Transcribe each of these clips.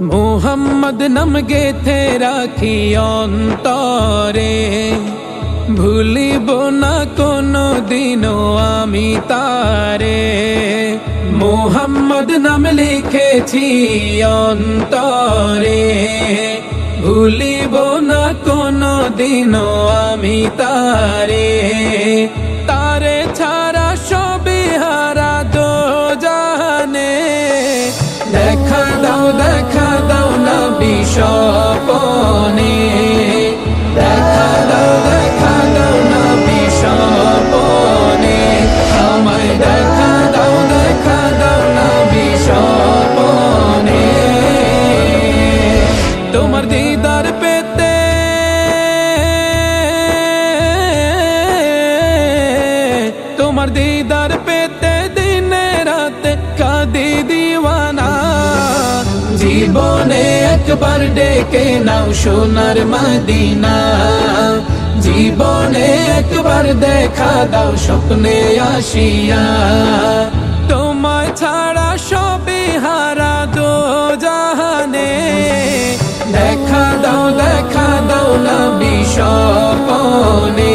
মোহাম্মদ নাম গেথে রাখি অন্তরে? ভুলিব না কোনো দিনও আমি তারে। মোহাম্মদ নাম লিখেছি অন্তরে। ভুলিব না কোনো দিনও আমি তারে। কাঁদি দিওয়ানা জীবনে একবার ডেকে নাও সোনার মদিনা। জীবনে একবার দেখা দাও স্বপ্নে আসিয়া। তোমায় ছাড়া সবই হারা দো জাহানে দেখা দাও দেখা দাও না বিশপনে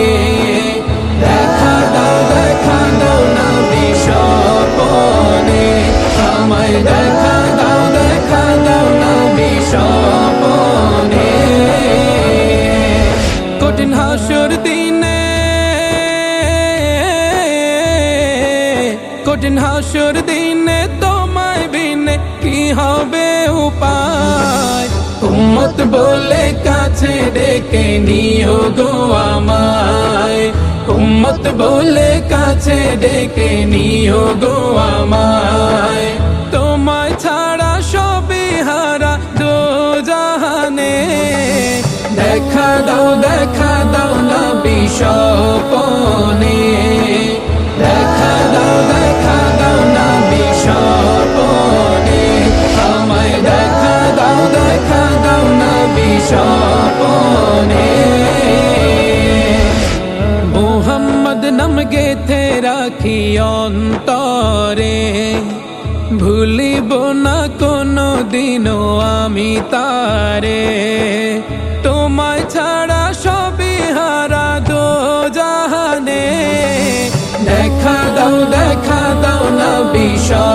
কঠিন হাসুর দিনে, কঠিন হাসুর দিনে তোমায় বিনে কি হবে উপায়? উম্মত বলে কাছে ডেকে নিও গো আমায়। উম্মত বলে কাছে ডেকে নিও গো আমায়। তোমায় ছাড়া সবই হারা দো জাহানে দেখা দাও দেখা দাও না বিশপনে দেখা দাও দেখা দাও না বিশপনে আমায় দেখা দাও দেখা দাও না বিশপনে মোহাম্মদ নাম গেথে রাখি অন্তরে? ভুলিব না কোনো দিনও আমি তারে। তোমায় ছাড়া সবই হারা দো জাহানে দেখা দাও দেখা দাও না বিষয়।